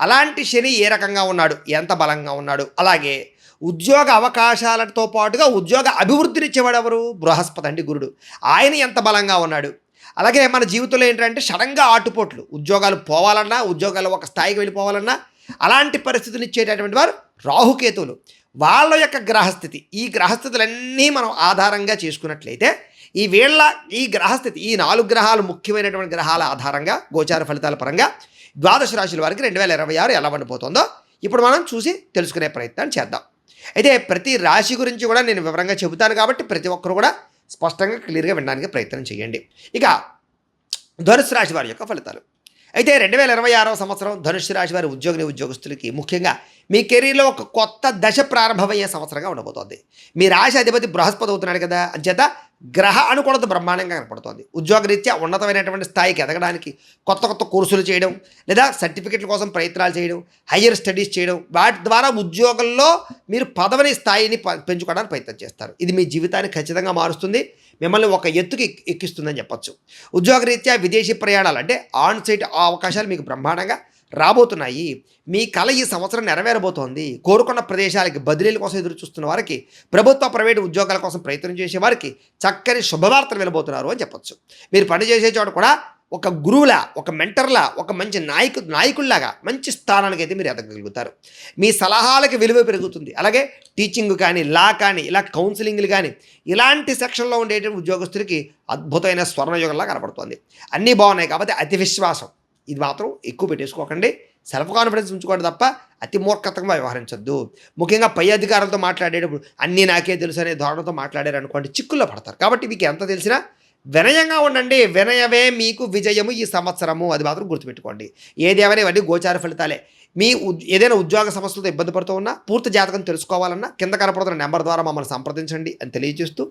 అలాంటి శని ఏ రకంగా ఉన్నాడు? ఎంత బలంగా ఉన్నాడు? అలాగే ఉద్యోగ అవకాశాలతో పాటుగా ఉద్యోగ అభివృద్ధినిచ్చేవాడు ఎవరు బృహస్పతి అండి గురుడు. ఆయన ఎంత బలంగా ఉన్నాడు? అలాగే మన జీవితంలో ఏంటంటే సడన్గా ఆటుపోట్లు. ఉద్యోగాలు పోవాలన్నా ఉద్యోగాలు ఒక స్థాయికి వెళ్ళిపోవాలన్నా అలాంటి పరిస్థితులు ఇచ్చేటటువంటి వారు రాహుకేతువులు. వాళ్ళ యొక్క గ్రహస్థితి. ఈ గ్రహస్థితులన్నీ మనం ఆధారంగా చేసుకున్నట్లయితే ఈ వీళ్ళ ఈ గ్రహస్థితి ఈ నాలుగు గ్రహాలు ముఖ్యమైనటువంటి గ్రహాల ఆధారంగా గోచార ఫలితాల పరంగా ద్వాదశ రాశుల వారికి రెండు వేల ఇరవై ఆరు ఎలా వండిపోతుందో ఇప్పుడు మనం చూసి తెలుసుకునే ప్రయత్నం చేద్దాం. అయితే ప్రతి రాశి గురించి కూడా నేను వివరంగా చెబుతాను కాబట్టి ప్రతి ఒక్కరు కూడా స్పష్టంగా క్లియర్గా వినడానికి ప్రయత్నం చేయండి. ఇక ధనుసు రాశి వారి యొక్క ఫలితాలు. అయితే రెండు వేల ఇరవై ఆరవ సంవత్సరం ధనుసు రాశి వారి ఉద్యోగిని ఉద్యోగస్తులకి ముఖ్యంగా మీ కెరీర్లో ఒక కొత్త దశ ప్రారంభమయ్యే సంవత్సరంగా ఉండబోతోంది. మీ రాశి అధిపతి బృహస్పతి అవుతున్నాడు కదా. అంచేత గ్రహ అనుకూలత బ్రహ్మాండంగా కనపడుతోంది ఉద్యోగరీత్యా ఉన్నతమైనటువంటి స్థాయికి ఎదగడానికి కొత్త కొత్త కోర్సులు చేయడం లేదా సర్టిఫికెట్ల కోసం ప్రయత్నాలు చేయడం హయ్యర్ స్టడీస్ చేయడం వాటి ద్వారా ఉద్యోగంలో మీరు పదవిని స్థాయిని ప- పెంచుకోవడానికి ప్రయత్నం చేస్తారు. ఇది మీ జీవితాన్ని ఖచ్చితంగా మారుస్తుంది. మిమ్మల్ని ఒక ఎత్తుకి ఎక్కిస్తుందని చెప్పొచ్చు. ఉద్యోగరీత్యా విదేశీ ప్రయాణాలు అంటే ఆన్ సైట్ అవకాశాలు మీకు బ్రహ్మాండంగా రాబోతున్నాయి. మీ కళ ఈ సంవత్సరం నెరవేరబోతోంది. కోరుకున్న ప్రదేశాలకి బదిలీల కోసం ఎదురు చూస్తున్న వారికి ప్రభుత్వ ప్రైవేటు ఉద్యోగాల కోసం ప్రయత్నం చేసే వారికి చక్కని శుభవార్తలు వెళ్ళబోతున్నారు అని చెప్పొచ్చు. మీరు పని చేసే చోట కూడా ఒక గురువులా ఒక మెంటర్లా ఒక మంచి నాయకు నాయకుల్లాగా మంచి స్థానానికి అయితే మీరు ఎదగలుగుతారు మీ సలహాలకి విలువ పెరుగుతుంది. అలాగే టీచింగ్ కానీ లా కానీ ఇలా కౌన్సిలింగ్లు కానీ ఇలాంటి సెక్షన్లో ఉండేటువంటి ఉద్యోగస్తులకి అద్భుతమైన స్వర్ణయుగంలా కనపడుతుంది అన్నీ బాగున్నాయి కాబట్టి అతి విశ్వాసం. ఇది మాత్రం ఎక్కువ పెట్టేసుకోకండి. సెల్ఫ్ కాన్ఫిడెన్స్ ఉంచుకోండి తప్ప అతి మూర్ఖతంగా వ్యవహరించొద్దు. ముఖ్యంగా పై అధికారులతో మాట్లాడేటప్పుడు అన్నీ నాకే తెలుసు అనే ధోరణితో మాట్లాడారు అనుకోండి చిక్కుల్లో పడతారు. కాబట్టి మీకు ఎంత తెలిసినా వినయంగా ఉండండి. వినయమే మీకు విజయము ఈ సంవత్సరము. అది మాత్రం గుర్తుపెట్టుకోండి. ఏదేమైనా ఇవన్నీ గోచార ఫలితాలే. మీ ఉద్- ఏదైనా ఉద్యోగ సమస్యలతో ఇబ్బంది పడుతూ ఉన్నా పూర్తి జాతకం తెలుసుకోవాలన్నా కింద కనపడుతున్న నెంబర్ ద్వారా మమ్మల్ని సంప్రదించండి అని తెలియజేస్తూ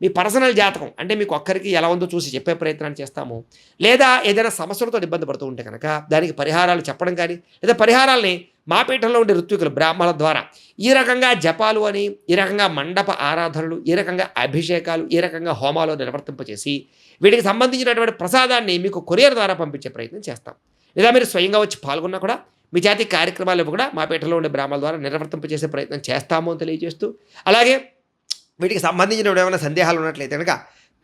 మీ పర్సనల్ జాతకం అంటే మీకు ఒక్కరికి ఎలా ఉందో చూసి చెప్పే ప్రయత్నాన్ని చేస్తాము. లేదా ఏదైనా సమస్యలతో ఇబ్బంది పడుతూ ఉంటే కనుక దానికి పరిహారాలు చెప్పడం కానీ లేదా పరిహారాల్ని మా పీఠంలో ఉండే ఋత్వికులు బ్రాహ్మణుల ద్వారా ఈ రకంగా జపాలు అని ఈ రకంగా మండప ఆరాధనలు ఈ రకంగా అభిషేకాలు ఈ రకంగా హోమాలు నిర్వర్తింపచేసి వీటికి సంబంధించినటువంటి ప్రసాదాన్ని మీకు కొరియర్ ద్వారా పంపించే ప్రయత్నం చేస్తాం. లేదా మీరు స్వయంగా వచ్చి పాల్గొన్నా కూడా మీ జాతి కార్యక్రమాలు కూడా మా పీఠంలో ఉండే బ్రాహ్మణుల ద్వారా నిర్వర్తింపచేసే ప్రయత్నం చేస్తాము అని తెలియజేస్తూ అలాగే వీటికి సంబంధించిన ఏమైనా సందేహాలు ఉన్నట్లయితే కనుక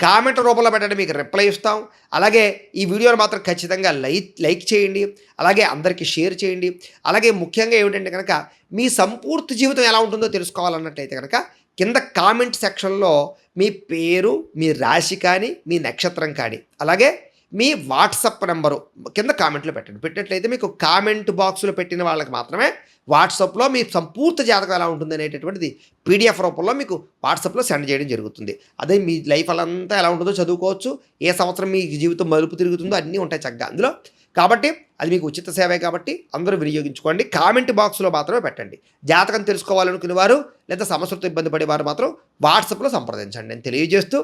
కామెంట్ రూపంలో పెట్టండి మీకు రిప్లై ఇస్తాం. అలాగే ఈ వీడియోని మాత్రం ఖచ్చితంగా లైక్ లైక్ చేయండి అలాగే అందరికీ షేర్ చేయండి. అలాగే ముఖ్యంగా ఏమిటంటే కనుక మీ సంపూర్తి జీవితం ఎలా ఉంటుందో తెలుసుకోవాలన్నట్లయితే కనుక కింద కామెంట్ సెక్షన్లో మీ పేరు మీ రాశి కానీ మీ నక్షత్రం కానీ అలాగే మీ వాట్సప్ నెంబరు కింద కామెంట్లో పెట్టండి. పెట్టినట్లయితే మీకు కామెంట్ బాక్స్లో పెట్టిన వాళ్ళకి మాత్రమే వాట్సాప్లో మీ సంపూర్తి జాతకం ఎలా ఉంటుంది అనేటటువంటిది పీడిఎఫ్ రూపంలో మీకు వాట్సాప్లో సెండ్ చేయడం జరుగుతుంది. అదే మీ లైఫ్ అంతా ఎలా ఉంటుందో చదువుకోవచ్చు. ఏ సంవత్సరం మీ జీవితం మలుపు తిరుగుతుందో అన్నీ ఉంటాయి చక్కగా అందులో. కాబట్టి అది మీకు ఉచిత సేవే కాబట్టి అందరూ వినియోగించుకోండి. కామెంట్ బాక్స్లో మాత్రమే పెట్టండి. జాతకం తెలుసుకోవాలనుకునే వారు లేదా సమస్యలతో ఇబ్బంది పడేవారు మాత్రం వాట్సాప్లో సంప్రదించండి. నేను తెలియజేస్తూ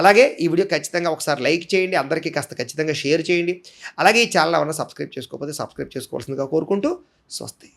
అలాగే ఈ వీడియో ఖచ్చితంగా ఒకసారి లైక్ చేయండి. అందరికీ కాస్త ఖచ్చితంగా షేర్ చేయండి. అలాగే ఈ ఛానల్ ఏమైనా సబ్స్క్రైబ్ చేసుకోకపోతే సబ్స్క్రైబ్ చేసుకోవాల్సిందిగా కోరుకుంటూ స్వస్తి.